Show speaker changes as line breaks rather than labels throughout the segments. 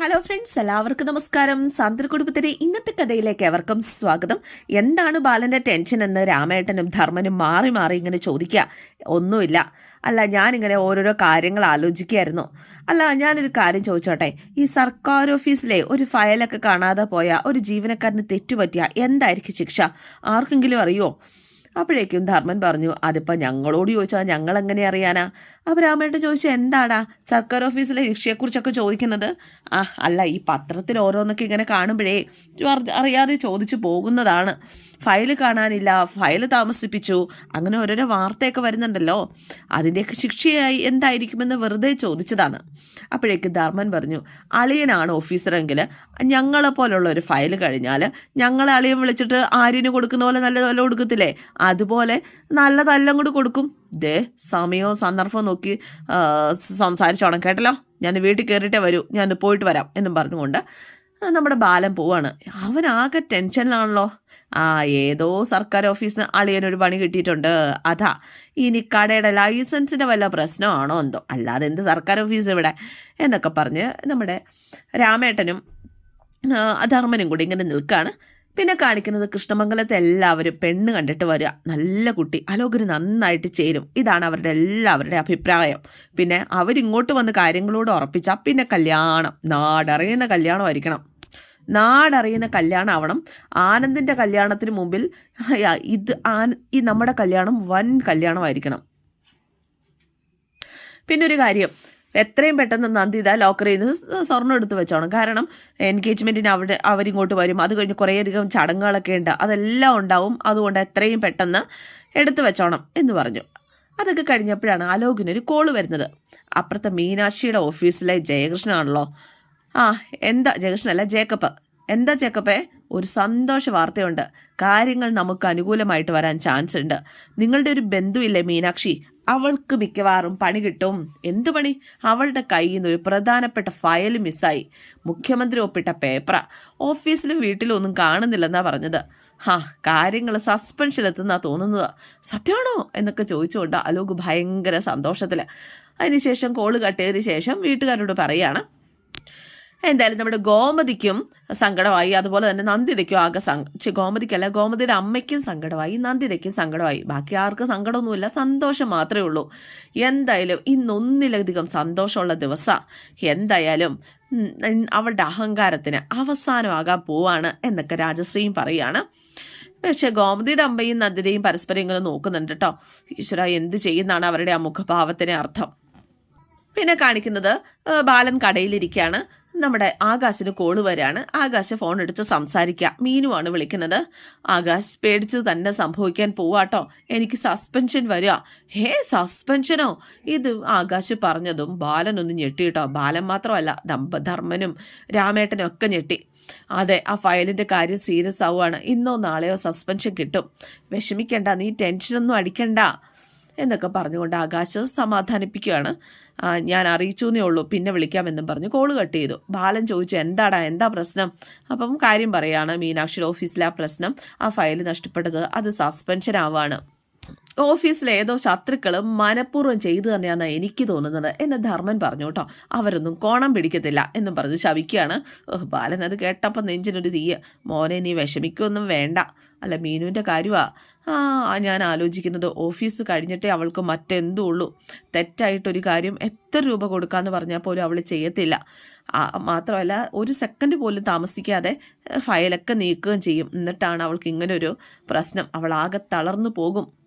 Hello friends എല്ലാവർക്കും നമസ്കാരം. സാന്ദ്ര കുടുംബത്തിന്റെ ഇന്നത്തെ കഥയിലേക്ക് എവർക്കും സ്വാഗതം. എന്താണ് ബാലന്റെ ടെൻഷൻ എന്ന് രാമേട്ടനും ധർമ്മനും മാറി മാറി ഇങ്ങനെ ചോദിക്കുക ഒന്നുമില്ല. അല്ല ഞാനിങ്ങനെ ഓരോരോ കാര്യങ്ങൾ ആലോചിക്കുകയായിരുന്നു. അല്ല ഞാനൊരു കാര്യം ചോദിച്ചോട്ടെ? ഈ സർക്കാർ ഓഫീസിലെ ഒരു ഫയലൊക്കെ കാണാതെ പോയ ഒരു ജീവനക്കാരന് തെറ്റുപറ്റിയ എന്തായിരിക്കും ശിക്ഷ? ആർക്കെങ്കിലും അറിയോ? അപ്പോഴേക്കും ധർമ്മൻ പറഞ്ഞു അതിപ്പോൾ ഞങ്ങളോട് ചോദിച്ചാൽ ഞങ്ങൾ എങ്ങനെ അറിയാനാ? അപ്പോൾ രാമേട്ടൻ ചോദിച്ചു എന്താടാ സർക്കാർ ഓഫീസിലെ ശിക്ഷയെക്കുറിച്ചൊക്കെ ചോദിക്കുന്നത്? ആ അല്ല ഈ പത്രത്തിൽ ഓരോന്നൊക്കെ ഇങ്ങനെ കാണുമ്പോഴേ അറിയാതെ ചോദിച്ചു പോകുന്നതാണ്. ഫയൽ കാണാനില്ല ഫയൽ താമസിപ്പിച്ചു അങ്ങനെ ഓരോരോ വാർത്തയൊക്കെ വരുന്നുണ്ടല്ലോ. അതിന്റെയൊക്കെ ശിക്ഷയായി എന്തായിരിക്കുമെന്ന് വെറുതെ ചോദിച്ചതാണ്. അപ്പോഴേക്ക് ധർമ്മൻ പറഞ്ഞു അളിയനാണ് ഓഫീസറെങ്കിൽ ഞങ്ങളെ പോലുള്ള ഒരു ഫയൽ കഴിഞ്ഞാൽ ഞങ്ങളെ അളിയൻ വിളിച്ചിട്ട് ആര്യന് കൊടുക്കുന്ന പോലെ നല്ല തല്ല കൊടുക്കത്തില്ലേ? അതുപോലെ നല്ല തല്ലം കൂടി കൊടുക്കും. ദേ സമയവും സന്ദർഭവും നോക്കി സംസാരിച്ചോണം കേട്ടല്ലോ. ഞാൻ വീട്ടിൽ കയറിയിട്ടേ വരൂ. ഞാൻ പോയിട്ട് വരാം എന്നും പറഞ്ഞുകൊണ്ട് നമ്മുടെ ബാലൻ പോവാണ്. അവനാകെ ടെൻഷനിലാണല്ലോ. ആ ഏതോ സർക്കാർ ഓഫീസിന് അളിയനൊരു പണി കിട്ടിയിട്ടുണ്ട്. അതാ ഇനി കടയുടെ ലൈസൻസിന്റെ വല്ല പ്രശ്നമാണോ എന്തോ. അല്ലാതെ എന്ത് സർക്കാർ ഓഫീസ് ഇവിടെ? എന്നൊക്കെ പറഞ്ഞ് നമ്മുടെ രാമേട്ടനും അധർമ്മനും ധർമ്മനും കൂടി ഇങ്ങനെ നിൽക്കുകയാണ് പിന്നെ കാണിക്കുന്നത് കൃഷ്ണമംഗലത്തെ എല്ലാവരും പെണ്ണ് കണ്ടിട്ട് വരിക. നല്ല കുട്ടി. അലോകര് നന്നായിട്ട് ചേരും. ഇതാണ് അവരുടെ എല്ലാവരുടെ അഭിപ്രായം. പിന്നെ അവരിങ്ങോട്ട് വന്ന് കാര്യങ്ങളോട് ഉറപ്പിച്ചാൽ പിന്നെ കല്യാണം. നാടറിയുന്ന കല്യാണമായിരിക്കണം. നാടറിയുന്ന കല്യാണം ആവണം ആനന്ദിന്റെ കല്യാണത്തിന് മുമ്പിൽ ഇത് ആന ഈ നമ്മുടെ കല്യാണം വൻ കല്യാണമായിരിക്കണം. പിന്നെ ഒരു കാര്യം. എത്രയും പെട്ടെന്ന് നന്ദിത ലോക്കറിൽ നിന്ന് സ്വർണം എടുത്ത് വെച്ചോണം. കാരണം എൻഗേജ്മെന്റിന് അവിടെ അവരിങ്ങോട്ട് വരും. അത് കഴിഞ്ഞ് കുറേയധികം ചടങ്ങുകളൊക്കെ ഉണ്ട്. അതെല്ലാം ഉണ്ടാവും. അതുകൊണ്ട് എത്രയും പെട്ടെന്ന് എടുത്തു വെച്ചോണം എന്ന് പറഞ്ഞു. അതൊക്കെ കഴിഞ്ഞപ്പോഴാണ് അലോകിനൊരു കോൾ വരുന്നത്. അപ്പുറത്തെ മീനാക്ഷിയുടെ ഓഫീസിലെ ജയകൃഷ്ണനാണല്ലോ. ആ എന്താ? ജയകൃഷ്ണൻ അല്ല ജേക്കപ്പ് എന്താ ചെക്കപ്പേ ഒരു സന്തോഷ വാർത്തയുണ്ട്. കാര്യങ്ങൾ നമുക്ക് അനുകൂലമായിട്ട് വരാൻ ചാൻസ് ഉണ്ട്. നിങ്ങളുടെ ഒരു ബന്ധുവില്ലേ മീനാക്ഷി? അവൾക്ക് മിക്കവാറും പണി കിട്ടും. എന്തു പണി? അവളുടെ കയ്യിൽ നിന്ന് ഒരു പ്രധാനപ്പെട്ട ഫയൽ മിസ്സായി മുഖ്യമന്ത്രി ഒപ്പിട്ട പേപ്പറ ഓഫീസിലും വീട്ടിലും ഒന്നും കാണുന്നില്ലെന്നാ പറഞ്ഞത്. ഹാ കാര്യങ്ങൾ സസ്പെൻഷനിലെത്തുന്നാ തോന്നുന്നത്. സത്യമാണോ? എന്നൊക്കെ ചോദിച്ചുകൊണ്ട് അലോക് ഭയങ്കര സന്തോഷത്തിൽ അതിനുശേഷം കോൾ കട്ടിയതിന് ശേഷം വീട്ടുകാരോട് പറയാണ്. എന്തായാലും നമ്മുടെ ഗോമതിക്കും സങ്കടമായി. അതുപോലെ തന്നെ നന്ദിതയ്ക്കും ആകെ സങ്ക ഗോമതിക്കല്ല ഗോമതിയുടെ അമ്മയ്ക്കും സങ്കടമായി നന്ദിതയ്ക്കും സങ്കടമായി. ബാക്കി ആർക്കും സങ്കടമൊന്നുമില്ല സന്തോഷം മാത്രമേ ഉള്ളൂ. എന്തായാലും ഇന്നൊന്നിലധികം സന്തോഷമുള്ള ദിവസം. എന്തായാലും അവളുടെ അഹങ്കാരത്തിന് അവസാനമാകാൻ പോവാണ് എന്നൊക്കെ രാജശ്രീയും പറയാണ്. പക്ഷേ ഗോമതിയുടെ അമ്മയും നന്ദിതയും പരസ്പരം ഇങ്ങനെ നോക്കുന്നുണ്ട് കേട്ടോ ഈശ്വര എന്ത് ചെയ്യുന്നതാണ് അവരുടെ ആ മുഖഭാവത്തിന് അർത്ഥം? പിന്നെ കാണിക്കുന്നത് ബാലൻ കടയിലിരിക്കുകയാണ്. നമ്മുടെ ആകാശിന് കോൾ വരാണ്. ആകാശ് ഫോൺ എടുത്ത് സംസാരിക്കുക മീനുവാണ് വിളിക്കുന്നത്. ആകാശ് പേടിച്ച് തന്നെ സംഭവിക്കാൻ പോവാട്ടോ എനിക്ക് സസ്പെൻഷൻ വരിക ഹേ സസ്പെൻഷനോ ഇത് ആകാശ് പറഞ്ഞതും ബാലൻ ഞെട്ടി കേട്ടോ ബാലൻ മാത്രമല്ല ദമ്പ ധർമ്മനും രാമേട്ടനും ഒക്കെ ഞെട്ടി. അതെ ആ ഫയലിന്റെ കാര്യം സീരിയസ് ആവുകയാണ് ഇന്നോ നാളെയോ സസ്പെൻഷൻ കിട്ടും. വിഷമിക്കണ്ട നീ ടെൻഷനൊന്നും അടിക്കണ്ട. എന്നൊക്കെ പറഞ്ഞുകൊണ്ട് ആകാശ് സമാധാനിപ്പിക്കുകയാണ്. ഞാൻ അറിയിച്ചു എന്നേ ഉള്ളൂ. പിന്നെ വിളിക്കാമെന്നും പറഞ്ഞ് കോൾ കട്ട് ചെയ്തു. ബാലൻ ചോദിച്ചു എന്താടാ എന്താ പ്രശ്നം? അപ്പം കാര്യം പറയാണ് മീനാക്ഷിയുടെ ഓഫീസിലെ ആ പ്രശ്നം. ആ ഫയൽ നഷ്ടപ്പെട്ടത് അത് സസ്പെൻഷൻ ആവാണ്. ഓഫീസിലെ ഏതോ ശത്രുക്കൾ മനഃപൂർവം ചെയ്തു തന്നെയാണ് എനിക്ക് തോന്നുന്നത് എന്ന് ധർമ്മൻ പറഞ്ഞു കേട്ടോ. അവരൊന്നും കോണം പിടിക്കത്തില്ല എന്നും പറഞ്ഞ് ശവിക്കുകയാണ്. ബാലൻ അത് കേട്ടപ്പോൾ നെഞ്ചിനൊരു തീയ. മോനെ നീ വിഷമിക്കൊന്നും വേണ്ട. അല്ല മീനുവിന്റെ കാര്യമാ ആ ഞാൻ ആലോചിക്കുന്നത് ഓഫീസ് കഴിഞ്ഞിട്ടേ അവൾക്ക് മറ്റെന്തു ഉള്ളൂ. തെറ്റായിട്ടൊരു കാര്യം എത്ര രൂപ കൊടുക്കാന്ന് പറഞ്ഞാൽ പോലും അവൾ ചെയ്യത്തില്ല. ആ, മാത്രമല്ല ഒരു സെക്കൻഡ് പോലും താമസിക്കാതെ ഫയലൊക്കെ നീക്കുകയും ചെയ്യും. എന്നിട്ടാണ് അവൾക്ക് ഇങ്ങനൊരു പ്രശ്നം. അവൾ ആകെ തളർന്നു പോകും. ആ,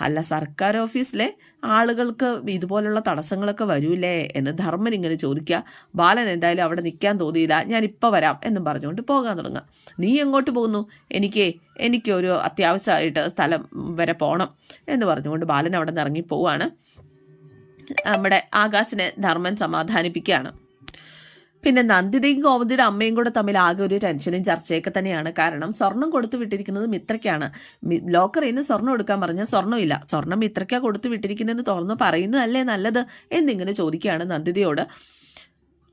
അല്ല സർക്കാർ ഓഫീസിലെ ആളുകൾക്ക് ഇതുപോലുള്ള തടസ്സങ്ങളൊക്കെ വരൂലേ എന്ന് ധർമ്മൻ ഇങ്ങനെ ചോദിക്കുക. ബാലൻ എന്തായാലും അവിടെ നിൽക്കാൻ തോന്നിയില്ല. ഞാൻ ഇപ്പോൾ വരാം എന്നും പറഞ്ഞുകൊണ്ട് പോകാൻ തുടങ്ങുക. നീ എങ്ങോട്ട് പോകുന്നു? എനിക്ക് എനിക്കൊരു അത്യാവശ്യമായിട്ട് സ്ഥലം വരെ പോകണം എന്ന് പറഞ്ഞുകൊണ്ട് ബാലൻ അവിടെ നിന്ന് ഇറങ്ങി പോവാണ്. നമ്മുടെ ആകാശിനെ ധർമ്മൻ സമാധാനിപ്പിക്കുകയാണ്. പിന്നെ നന്ദിതയും ഗോമതിയുടെ അമ്മയും കൂടെ തമ്മിൽ ആകെ ഒരു ടെൻഷനും ചർച്ചയൊക്കെ തന്നെയാണ്. കാരണം സ്വർണം കൊടുത്തു വിട്ടിരിക്കുന്നത് മിത്രയ്ക്കാണ് ലോക്കറിൽ നിന്ന് സ്വർണം എടുക്കാൻ പറഞ്ഞാൽ സ്വർണമില്ല. സ്വർണം മിത്രയ്ക്കാ കൊടുത്തു വിട്ടിരിക്കുന്നതെന്ന് തുറന്ന് പറയുന്നതല്ലേ നല്ലത് എന്നിങ്ങനെ ചോദിക്കുകയാണ് നന്ദിതയോട്.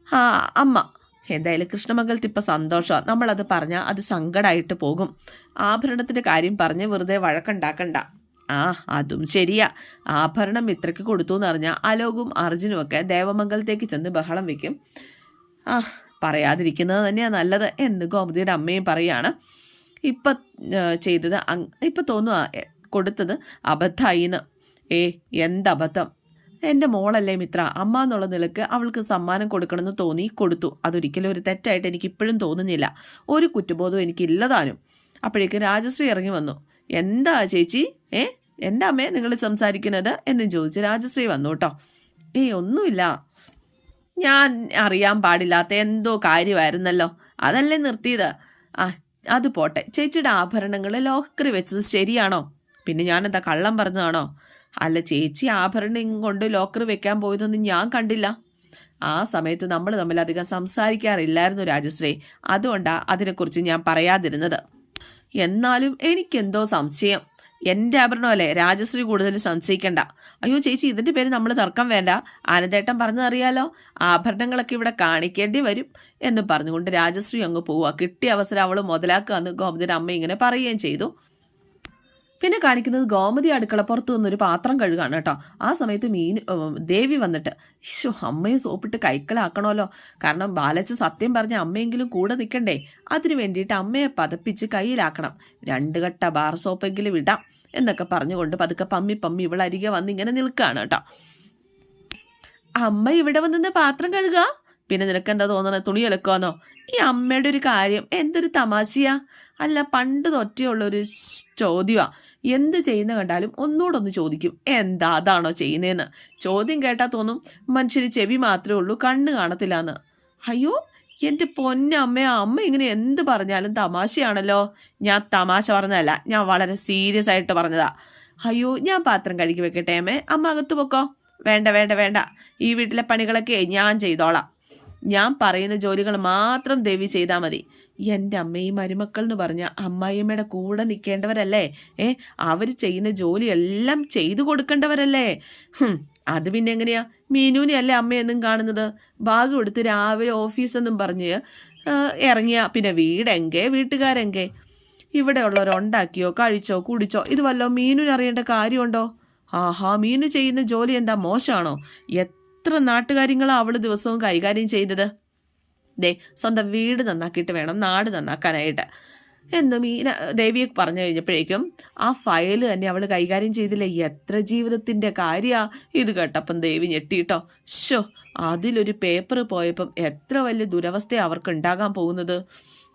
ആ അമ്മ എന്തായാലും കൃഷ്ണമംഗലത്ത് ഇപ്പം സന്തോഷമാണ് നമ്മളത് പറഞ്ഞാൽ അത് സങ്കടമായിട്ട് പോകും. ആഭരണത്തിന്റെ കാര്യം പറഞ്ഞ് വെറുതെ വഴക്കുണ്ടാക്കണ്ട. ആ അതും ശരിയാ. ആഭരണം മിത്രയ്ക്ക് കൊടുത്തു എന്ന് പറഞ്ഞാൽ അലോകും അർജുനും ഒക്കെ ദേവമംഗലത്തേക്ക് ചെന്ന് ബഹളം വെക്കും. ആ പറയാതിരിക്കുന്നത് തന്നെയാണ് നല്ലത് എന്ന് ഗോമതിയുടെ അമ്മയും പറയാണ്. ഇപ്പം ചെയ്തത് ഇപ്പം തോന്നുക കൊടുത്തത് അബദ്ധമായിന്ന് ഏ എന്തബദ്ധം. എന്റെ മോളല്ലേ മിത്ര അമ്മ എന്നുള്ള നിലയ്ക്ക് അവൾക്ക് സമ്മാനം കൊടുക്കണമെന്ന് തോന്നി കൊടുത്തു. അതൊരിക്കലും ഒരു തെറ്റായിട്ട് എനിക്ക് ഇപ്പോഴും തോന്നുന്നില്ല. ഒരു കുറ്റബോധവും എനിക്കില്ലതാനും. അപ്പോഴേക്കും രാജശ്രീ ഇറങ്ങി വന്നു. എന്താ ചേച്ചി? ഏ എന്താ അമ്മേ നിങ്ങൾ സംസാരിക്കുന്നത്? എന്ന് ചോദിച്ച് രാജശ്രീ വന്നു കേട്ടോ. ഏയ് ഒന്നുമില്ല. ഞാൻ അറിയാൻ പാടില്ലാത്ത എന്തോ കാര്യമായിരുന്നല്ലോ. അതല്ലേ നിർത്തിയത്? ആ അത് പോട്ടെ. ചേച്ചിയുടെ ആഭരണങ്ങൾ ലോക്കറി വെച്ചത് ശരിയാണോ? പിന്നെ ഞാൻ എന്താ കള്ളം പറഞ്ഞതാണോ? അല്ല ചേച്ചി ആഭരണം കൊണ്ട് ലോക്കറി വെക്കാൻ പോയതൊന്നും ഞാൻ കണ്ടില്ല. ആ സമയത്ത് നമ്മൾ തമ്മിൽ അധികം സംസാരിക്കാറില്ലായിരുന്നു രാജശ്രീ. അതുകൊണ്ടാണ് അതിനെക്കുറിച്ച് ഞാൻ പറയാതിരുന്നത്. എന്നാലും എനിക്കെന്തോ സംശയം. എന്റെ ആഭരണമല്ലേ രാജശ്രീ കൂടുതൽ സംശയിക്കണ്ട. അയ്യോ ചേച്ചി ഇതിന്റെ പേര് നമ്മൾ തർക്കം വേണ്ട. ആനന്ദേട്ടൻ പറഞ്ഞതറിയാലോ? ആഭരണങ്ങളൊക്കെ ഇവിടെ കാണിക്കേണ്ടി വരും എന്ന് പറഞ്ഞുകൊണ്ട് രാജശ്രീ അങ്ങ് പോവുക. കിട്ടിയ അവസരം അവൾ മുതലാക്കുക എന്ന് ഗോമതിയുടെ അമ്മ ഇങ്ങനെ പറയുകയും ചെയ്തു. പിന്നെ കാണിക്കുന്നത് ഗോമതി അടുക്കള പുറത്തു നിന്നൊരു പാത്രം കഴുകാണ് കേട്ടോ. ആ സമയത്ത് മീൻ ദേവി വന്നിട്ട് ഈശോ അമ്മയെ സോപ്പിട്ട് കൈക്കളാക്കണമല്ലോ കാരണം ബാലച്ച് സത്യം പറഞ്ഞ അമ്മയെങ്കിലും കൂടെ നിൽക്കണ്ടേ? അതിനു വേണ്ടിയിട്ട് അമ്മയെ പതപ്പിച്ച് കയ്യിലാക്കണം. രണ്ട് കട്ട ബാർ സോപ്പെങ്കിലും ഇടാം. എന്നൊക്കെ പറഞ്ഞുകൊണ്ട് പതുക്കെ പമ്മി പമ്മി ഇവളരികെ വന്ന് ഇങ്ങനെ നിൽക്കുകയാണ് കേട്ടോ. അമ്മ ഇവിടെ വന്നിന്ന് പാത്രം കഴുകുക പിന്നെ നിനക്ക് എന്താ തോന്നുന്നത് തുണി അലക്കുവാന്നോ? ഈ അമ്മയുടെ ഒരു കാര്യം എന്തൊരു തമാശയാ? അല്ല പണ്ട് തൊറ്റയുള്ള ഒരു ചോദ്യമാ എന്ത് ചെയ്യുന്ന കണ്ടാലും ഒന്നുകൂടെ ഒന്ന് ചോദിക്കും. എന്താ അതാണോ ചെയ്യുന്നതെന്ന് ചോദ്യം കേട്ടാൽ തോന്നും മനുഷ്യന് ചെവി മാത്രമേ ഉള്ളൂ കണ്ണ് കാണത്തില്ലാന്ന്. അയ്യോ എന്റെ പൊന്നമ്മ അമ്മ ഇങ്ങനെ എന്ത് പറഞ്ഞാലും തമാശയാണല്ലോ. ഞാൻ തമാശ പറഞ്ഞതല്ല ഞാൻ വളരെ സീരിയസ് ആയിട്ട് പറഞ്ഞതാ. അയ്യോ ഞാൻ പാത്രം കഴുകി വെക്കട്ടെ അമ്മേ? അമ്മ അകത്ത് പൊക്കോ? വേണ്ട വേണ്ട വേണ്ട. ഈ വീട്ടിലെ പണികളൊക്കെ ഞാൻ ചെയ്തോളാം. ഞാൻ പറയുന്ന ജോലികൾ മാത്രം ദേവി ചെയ്താൽ മതി. എന്റെ അമ്മയും മരുമക്കൾ എന്ന് പറഞ്ഞ അമ്മായിയമ്മയുടെ കൂടെ നിൽക്കേണ്ടവരല്ലേ ഏ അവർ ചെയ്യുന്ന ജോലിയെല്ലാം ചെയ്തു കൊടുക്കേണ്ടവരല്ലേ? അത് പിന്നെ എങ്ങനെയാ? മീനുവിനെ അമ്മയെന്നും കാണുന്നത്? ഭാഗം എടുത്ത് രാവിലെ ഓഫീസെന്നും പറഞ്ഞ് ഇറങ്ങിയ. പിന്നെ വീടെങ്കെ വീട്ടുകാരെങ്കെ? ഇവിടെ ഉള്ളവരുണ്ടാക്കിയോ കഴിച്ചോ കുടിച്ചോ ഇത് വല്ലോ മീനുവിന് അറിയേണ്ട കാര്യമുണ്ടോ? ആഹാ മീനു ചെയ്യുന്ന ജോലി എന്താ മോശമാണോ? എത്ര നാട്ടുകാര്യങ്ങളാ അവൾ ദിവസവും കൈകാര്യം ചെയ്തത് ദേ സ്വന്തം വീട് നന്നാക്കിയിട്ട് വേണം നാട് നന്നാക്കാനായിട്ട്. എന്ന് മീന ദേവിയെ പറഞ്ഞു കഴിഞ്ഞപ്പോഴേക്കും ആ ഫയൽ തന്നെ അവൾ കൈകാര്യം ചെയ്തില്ല? എത്ര ജീവിതത്തിന്റെ കാര്യാ ഇത് കേട്ടപ്പം ദേവി ഞെട്ടിയിട്ടോ ഷോ അതിലൊരു പേപ്പർ പോയപ്പം എത്ര വലിയ ദുരവസ്ഥ അവർക്ക് ഉണ്ടാകാൻ പോകുന്നത്.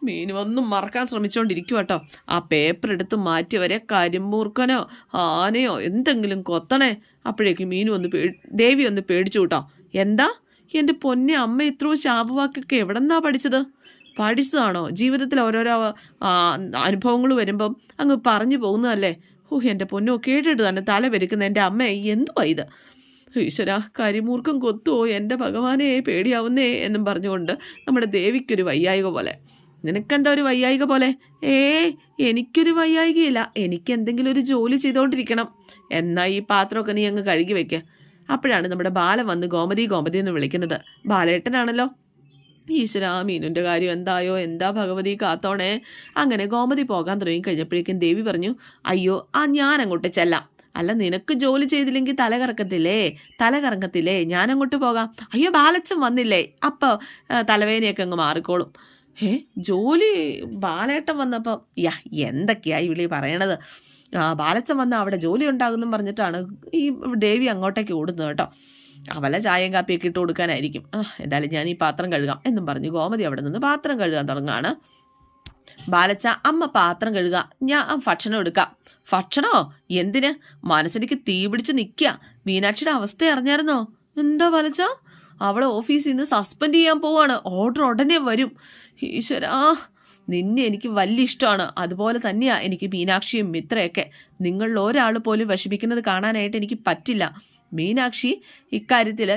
മീനു ഒന്നും മറക്കാൻ ശ്രമിച്ചുകൊണ്ടിരിക്കും കേട്ടോ ആ പേപ്പർ എടുത്ത് മാറ്റിയവരെ കരിമൂർക്കനോ ആനയോ എന്തെങ്കിലും കൊത്തണേ. അപ്പോഴേക്കും മീനു ഒന്ന് പേ ദേവി ഒന്ന് പേടിച്ചു കേട്ടോ. എന്താ? എന്റെ പൊന്നെ അമ്മ ഇത്രയും ശാപവാക്കൊക്കെ എവിടെന്നാ പഠിച്ചത്? പഠിച്ചതാണോ? ജീവിതത്തിൽ ഓരോരോ അനുഭവങ്ങൾ വരുമ്പം അങ്ങ് പറഞ്ഞു പോകുന്നതല്ലേ? ഓഹ് എന്റെ പൊന്നോ കേട്ടിട്ട് തന്നെ തല പെരുക്കുന്ന എന്റെ അമ്മ എന്തുവാ ഇത്? ഈശ്വര കരിമൂർക്കം കൊത്തുവോ? എന്റെ ഭഗവാനെ പേടിയാവുന്നേ എന്നും പറഞ്ഞുകൊണ്ട് നമ്മുടെ ദേവിക്കൊരു വയ്യായിക പോലെ. നിനക്കെന്താ ഒരു വയ്യായിക പോലെ? ഏ എനിക്കൊരു വയ്യായികയില്ല എനിക്ക് എന്തെങ്കിലും ഒരു ജോലി ചെയ്തുകൊണ്ടിരിക്കണം എന്നാൽ ഈ പാത്രമൊക്കെ നീ അങ്ങ് കഴുകി വയ്ക്കുക അപ്പോഴാണ് നമ്മുടെ ബാലൻ വന്ന് ഗോമതി ഗോമതി എന്ന് വിളിക്കുന്നത്. ബാലേട്ടനാണല്ലോ. ഈശ്വര മീനുന്റെ കാര്യം എന്തായോ? എന്താ ഭഗവതി കാത്തോണേ? അങ്ങനെ ഗോമതി പോകാൻ തുടങ്ങി കഴിഞ്ഞപ്പോഴേക്കും ദേവി പറഞ്ഞു അയ്യോ ആ ഞാൻ അങ്ങോട്ട് ചെല്ലാം. അല്ല നിനക്ക് ജോലി ചെയ്തില്ലെങ്കിൽ തല കറക്കത്തില്ലേ? തല ഞാൻ അങ്ങോട്ട് പോകാം. അയ്യോ ബാലച്ചൻ വന്നില്ലേ. അപ്പോൾ തലവേദനയൊക്കെ അങ്ങ് മാറിക്കോളും. ഏ ജോലി? ബാലേട്ടൻ വന്നപ്പോൾ യാ എന്തൊക്കെയാ ഇവിളി വിളി പറയണത്? ബാലച്ചൻ വന്ന അവിടെ ജോലി ഉണ്ടാകുമെന്നും പറഞ്ഞിട്ടാണ് ഈ ദേവി അങ്ങോട്ടേക്ക് ഓടുന്നത് കേട്ടോ. അവല ചായയും കാപ്പിയൊക്കെ ഇട്ട് കൊടുക്കാനായിരിക്കും. എന്തായാലും ഞാൻ ഈ പാത്രം കഴുകാം എന്നും പറഞ്ഞു ഗോമതി അവിടെ നിന്ന് പാത്രം കഴുകാൻ തുടങ്ങുകയാണ്. ബാലച്ച അമ്മ പാത്രം കഴുക ഞാൻ ഭക്ഷണം എടുക്കാം. ഭക്ഷണോ? എന്തിന്? മനസ്സിലേക്ക് തീ പിടിച്ച് നിൽക്കുക. മീനാക്ഷിയുടെ അവസ്ഥ അറിഞ്ഞായിരുന്നോ? എന്താ ബാലച്ച? അവളെ ഓഫീസിൽ നിന്ന് സസ്പെൻഡ് ചെയ്യാൻ പോവാണ്. ഓർഡർ ഉടനെ വരും. ഈശ്വരാ നിന്നെ എനിക്ക് വലിയ ഇഷ്ടമാണ്. അതുപോലെ തന്നെയാ എനിക്ക് മീനാക്ഷിയും മിത്രയൊക്കെ. നിങ്ങളിൽ ഒരാൾ പോലും വിഷമിക്കുന്നത് കാണാനായിട്ട് എനിക്ക് പറ്റില്ല. മീനാക്ഷി ഇക്കാര്യത്തിൽ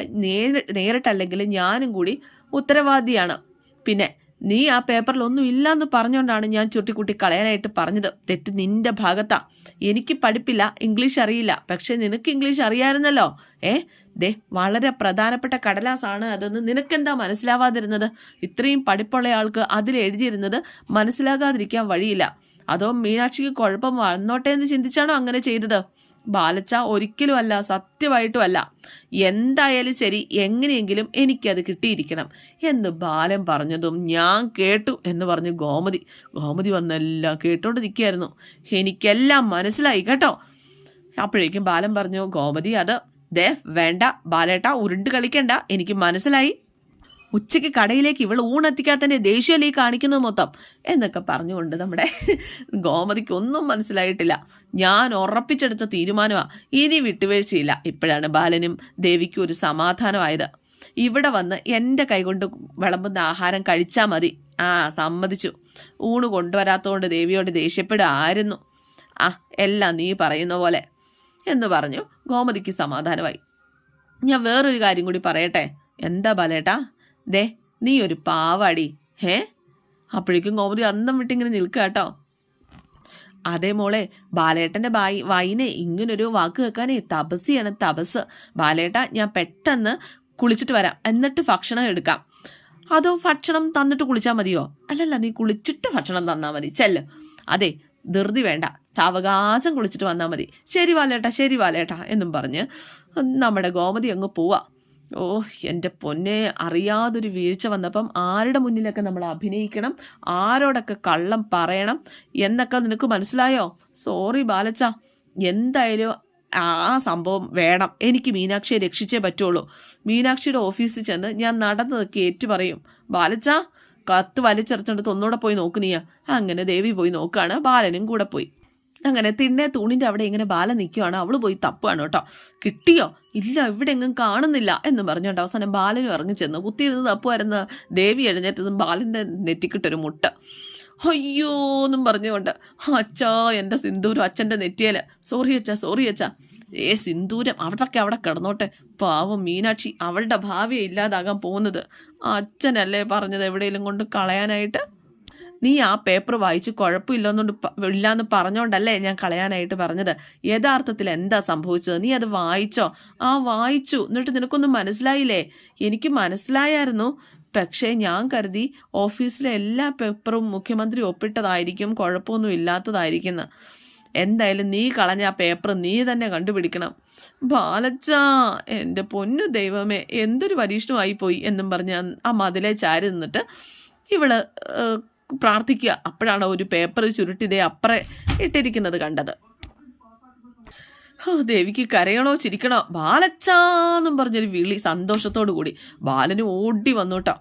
നേരിട്ടല്ലെങ്കിൽ ഞാനും കൂടി ഉത്തരവാദിയാണ്. പിന്നെ നീ ആ പേപ്പറിൽ ഒന്നും ഇല്ലാന്ന് പറഞ്ഞുകൊണ്ടാണ് ഞാൻ ചുട്ടിക്കുട്ടി കളയാനായിട്ട് പറഞ്ഞത്. തെറ്റ് നിന്റെ ഭാഗത്താ. എനിക്ക് പഠിപ്പില്ല ഇംഗ്ലീഷ് അറിയില്ല. പക്ഷെ നിനക്ക് ഇംഗ്ലീഷ് അറിയാമായിരുന്നല്ലോ ഏ? ദേ വളരെ പ്രധാനപ്പെട്ട കടലാസാണ് അതെന്ന് നിനക്കെന്താ മനസ്സിലാവാതിരുന്നത്? ഇത്രയും പഠിപ്പുള്ള ആൾക്ക് അതിൽ എഴുതിയിരുന്നത് മനസ്സിലാകാതിരിക്കാൻ വഴിയില്ല. അതോ മീനാക്ഷിക്ക് കുഴപ്പം വന്നോട്ടെ എന്ന് ചിന്തിച്ചാണോ അങ്ങനെ ചെയ്തത്? ബാലച്ച ഒരിക്കലും അല്ല എന്തായാലും ശരി എങ്ങനെയെങ്കിലും എനിക്കത് കിട്ടിയിരിക്കണം എന്ന് ബാലൻ പറഞ്ഞതും ഞാൻ കേട്ടു എന്ന് പറഞ്ഞ് ഗോമതി ഗോമതി വന്നെല്ലാം കേട്ടോണ്ട് നിൽക്കുകയായിരുന്നു എനിക്കെല്ലാം മനസ്സിലായി കേട്ടോ. അപ്പോഴേക്കും ബാലൻ പറഞ്ഞു ഗോമതി അത് ദേ വേണ്ട ബാലേട്ട ഉരുണ്ട് കളിക്കണ്ട. എനിക്ക് മനസ്സിലായി. ഉച്ചയ്ക്ക് കടയിലേക്ക് ഇവൾ ഊണെത്തിക്കാത്തതിന്റെ ഈ കാണിക്കുന്നത് മൊത്തം? എന്നൊക്കെ പറഞ്ഞുകൊണ്ട് നമ്മുടെ ഗോമതിക്കൊന്നും മനസ്സിലായിട്ടില്ല. ഞാൻ ഉറപ്പിച്ചെടുത്ത തീരുമാനമാണ് ഇനി വിട്ടുവീഴ്ചയില്ല. ഇപ്പോഴാണ് ബാലനും ദേവിക്കും ഒരു സമാധാനമായത്. ഇവിടെ വന്ന് എന്റെ കൈകൊണ്ട് വിളമ്പുന്ന ആഹാരം കഴിച്ചാൽ മതി. ആ സമ്മതിച്ചു. ഊണ് കൊണ്ടുവരാത്തതുകൊണ്ട് ദേവിയോട് ദേഷ്യപ്പെടുമായിരുന്നു ആ എല്ലാം നീ പറയുന്ന പോലെ എന്ന് പറഞ്ഞു ഗോമതിക്ക് സമാധാനമായി. ഞാൻ വേറൊരു കാര്യം കൂടി പറയട്ടെ? എന്താ ബാലേട്ടാ? ദേ നീ ഒരു പാവാടി. ഹേ? അപ്പോഴേക്കും ഗോമതി അന്തം വിട്ടിങ്ങനെ നിൽക്കുക കേട്ടോ. അതേ മോളെ ബാലേട്ടന്റെ ബായി വായിനെ ഇങ്ങനൊരു വാക്ക് കേൾക്കാനേ തപസ്സിയാണ് തപസ് ബാലേട്ട ഞാൻ പെട്ടെന്ന് കുളിച്ചിട്ട് വരാം. എന്നിട്ട് ഭക്ഷണം എടുക്കാം. അതോ ഭക്ഷണം തന്നിട്ട് കുളിച്ചാൽ മതിയോ? അല്ലല്ല നീ കുളിച്ചിട്ട് ഭക്ഷണം തന്നാൽ മതി. ചെല്ല്. അതെ ധൃതി വേണ്ട. സാവകാശം കുളിച്ചിട്ട് വന്നാൽ മതി. ശരി വാലേട്ട ശരി വാലേട്ട എന്നും പറഞ്ഞ് നമ്മുടെ ഗോമതി അങ്ങ് പോവാ. ഓ എന്റെ പൊന്നെ അറിയാതൊരു വീഴ്ച വന്നപ്പം ആരുടെ മുന്നിലൊക്കെ നമ്മൾ അഭിനയിക്കണം? ആരോടൊക്കെ കള്ളം പറയണം? എന്നൊക്കെ നിനക്ക് മനസ്സിലായോ? സോറി ബാലച്ച. എന്തായാലും ആ സംഭവം വേണം. എനിക്ക് മീനാക്ഷിയെ രക്ഷിച്ചേ പറ്റുള്ളൂ. മീനാക്ഷിയുടെ ഓഫീസിൽ ചെന്ന് ഞാൻ നടന്നതൊക്കെ ഏറ്റു പറയും. ബാലച്ച കത്ത് വലിച്ചെറുത്തോണ്ട് ഒന്നുകൂടെ പോയി നോക്ക് അങ്ങനെ ദേവി പോയി നോക്കുകയാണ് ബാലനും കൂടെ പോയി. അങ്ങനെ തിന്നെ തൂണിന്റെ അവിടെ ഇങ്ങനെ ബാല നിൽക്കുകയാണ് അവൾ പോയി തപ്പുകയാണ് കേട്ടോ. കിട്ടിയോ? ഇല്ല ഇവിടെ എങ്ങും കാണുന്നില്ല എന്ന് പറഞ്ഞുകൊണ്ട് അവസാനം ബാലനും ഇറങ്ങി ചെന്നു. കുത്തിയിരുന്ന് തപ്പുമായിരുന്ന ദേവി എഴുന്നേറ്റതും ബാലന്റെ നെറ്റിക്കിട്ടൊരു മുട്ട. അയ്യോ എന്നും പറഞ്ഞുകൊണ്ട് അച്ഛാ എന്റെ സിന്ദൂരം അച്ഛന്റെ നെറ്റിയൽ. സോറി അച്ഛാ സോറി അച്ഛാ. ഏ സിന്ദൂരം അവിടൊക്കെ അവിടെ കിടന്നോട്ടെ. പാവം മീനാക്ഷി അവളുടെ ഭാവിയെ ഇല്ലാതാകാൻ പോകുന്നത്. അച്ഛനല്ലേ പറഞ്ഞത് എവിടെയെങ്കിലും കൊണ്ട് കളയാനായിട്ട്? നീ ആ പേപ്പർ വായിച്ച് കുഴപ്പമില്ലെന്നുകൊണ്ട് ഇല്ലാന്ന് പറഞ്ഞോണ്ടല്ലേ ഞാൻ കളയാനായിട്ട് പറഞ്ഞത്? യഥാർത്ഥത്തിൽ എന്താ സംഭവിച്ചത്? നീ അത് വായിച്ചോ? ആ വായിച്ചു. എന്നിട്ട് നിനക്കൊന്നും മനസ്സിലായില്ലേ? എനിക്ക് മനസ്സിലായായിരുന്നു. പക്ഷേ ഞാൻ കരുതി ഓഫീസിലെ എല്ലാ പേപ്പറും മുഖ്യമന്ത്രി ഒപ്പിട്ടതായിരിക്കും കുഴപ്പമൊന്നും ഇല്ലാത്തതായിരിക്കുന്നു. എന്തായാലും നീ കളഞ്ഞ ആ പേപ്പർ നീ തന്നെ കണ്ടുപിടിക്കണം. ബാലച്ചാ എന്റെ പൊന്നു ദൈവമേ എന്തൊരു പരീക്ഷണമായി പോയി എന്നും പറഞ്ഞ് ആ മതിലെ ചാരി നിന്നിട്ട് ഇവൾ പ്രാർത്ഥിക്കുക. അപ്പോഴാണ് ഒരു പേപ്പർ ചുരുട്ടിതേ അപ്പറെ ഇട്ടിരിക്കുന്നത് കണ്ടത്. ദേവിക്ക് കരയണോ ചിരിക്കണോ? ബാലച്ചാന്നും പറഞ്ഞൊരു വിളി സന്തോഷത്തോടു കൂടി. ബാലന് ഓടി വന്നോട്ടോ.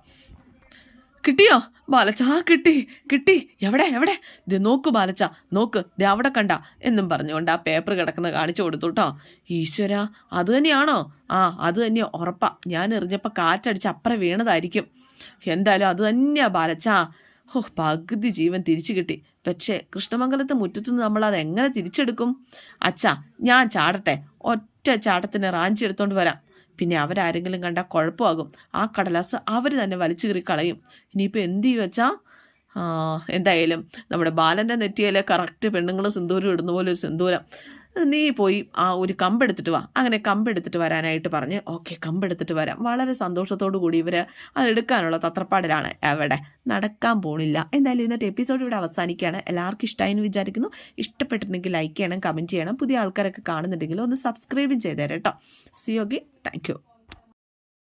കിട്ടിയോ? ബാലച്ചാ കിട്ടി കിട്ടി. എവിടെ എവിടെ? ദേ നോക്ക് ബാലച്ച നോക്ക്. ദേ അവിടെ കണ്ട എന്നും പറഞ്ഞുകൊണ്ട് ആ പേപ്പർ കിടക്കുന്ന കാണിച്ചു കൊടുത്തു കേട്ടോ ഈശ്വര അത് തന്നെയാണോ? ആ അത് തന്നെയാ ഉറപ്പാ. ഞാൻ എറിഞ്ഞപ്പോൾ കാറ്റടിച്ച് അപ്പുറം വീണതായിരിക്കും. എന്തായാലും അത് തന്നെയാ ബാലച്ചാ. ഓ പകുതി ജീവൻ തിരിച്ചു കിട്ടി. പക്ഷേ കൃഷ്ണമംഗലത്തെ മുറ്റത്തുനിന്ന് നമ്മൾ അത് എങ്ങനെ തിരിച്ചെടുക്കും? അച്ഛാ ഞാൻ ചാടട്ടെ. ഒറ്റ ചാട്ടത്തിന് റാഞ്ചി എടുത്തോണ്ട് വരാം. പിന്നെ അവരാരെങ്കിലും കണ്ടാൽ കുഴപ്പമാകും. ആ കടലാസ് അവർ തന്നെ വലിച്ചു കീറി കളയും. ഇനിയിപ്പോൾ എന്ത് ചെയ്യും വെച്ചാ എന്തായാലും നമ്മുടെ ബാലന്റെ നെറ്റിയിലെ കറക്റ്റ് പെണ്ണുങ്ങൾ സിന്ദൂരം ഇടുന്ന പോലെ ഒരു സിന്ദൂരം. നീ പോയി ആ ഒരു കമ്പെടുത്തിട്ട് വാ. അങ്ങനെ കമ്പെടുത്തിട്ട് വരാനായിട്ട് പറഞ്ഞ് ഓക്കെ കമ്പെടുത്തിട്ട് വരാം. വളരെ സന്തോഷത്തോടു കൂടി ഇവർ അതെടുക്കാനുള്ള തത്രപ്പാടിലാണ് എവിടെ? നടക്കാൻ പോണില്ല. എന്തായാലും ഇന്നത്തെ എപ്പിസോഡ് ഇവിടെ അവസാനിക്കുകയാണ്. എല്ലാവർക്കും ഇഷ്ടമായി എന്ന് വിചാരിക്കുന്നു. ഇഷ്ടപ്പെട്ടിട്ടുണ്ടെങ്കിൽ ലൈക്ക് ചെയ്യണം കമന്റ് ചെയ്യണം. പുതിയ ആൾക്കാരൊക്കെ കാണുന്നുണ്ടെങ്കിൽ ഒന്ന് സബ്സ്ക്രൈബും ചെയ്തേരാം കേട്ടോ. C okay thank